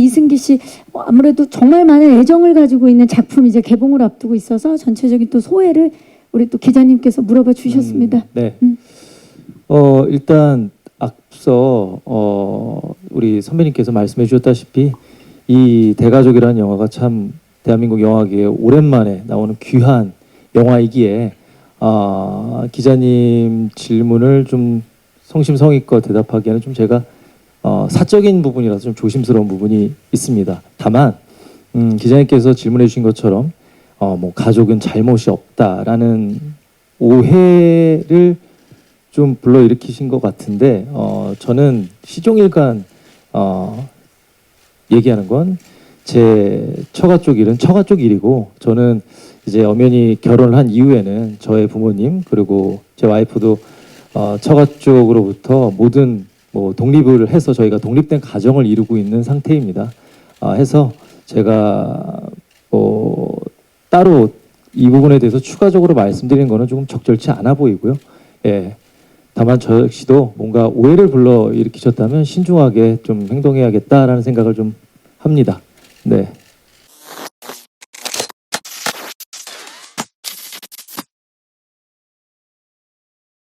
이승기 씨 어, 아무래도 정말 많은 애정을 가지고 있는 작품 이제 개봉을 앞두고 있어서 전체적인 또 소회를 우리 또 기자님께서 물어봐 주셨습니다. 음, 네. 음. 어 일단 앞서 어 우리 선배님께서 말씀해 주셨다시피 이 대가족이라는 영화가 참 대한민국 영화계에 오랜만에 나오는 귀한 영화이기에 아 기자님 질문을 좀 성심성의껏 대답하기에는 좀 제가 어, 사적인 부분이라서 좀 조심스러운 부분이 있습니다. 다만 음, 기자님께서 질문해 주신 것처럼 어, 뭐 가족은 잘못이 없다라는 오해를 좀 불러일으키신 것 같은데 어, 저는 시종일관 어, 얘기하는 건 제 처가 쪽 일은 처가 쪽 일이고 저는 이제 엄연히 결혼을 한 이후에는 저의 부모님 그리고 제 와이프도 어, 처가 쪽으로부터 모든 뭐 독립을 해서 저희가 독립된 가정을 이루고 있는 상태입니다. 아, 해서 제가 뭐 따로 이 부분에 대해서 추가적으로 말씀드리는 거는 조금 적절치 않아 보이고요. 예. 다만 저 역시도 뭔가 오해를 불러 일으키셨다면 신중하게 좀 행동해야겠다라는 생각을 좀 합니다. 네.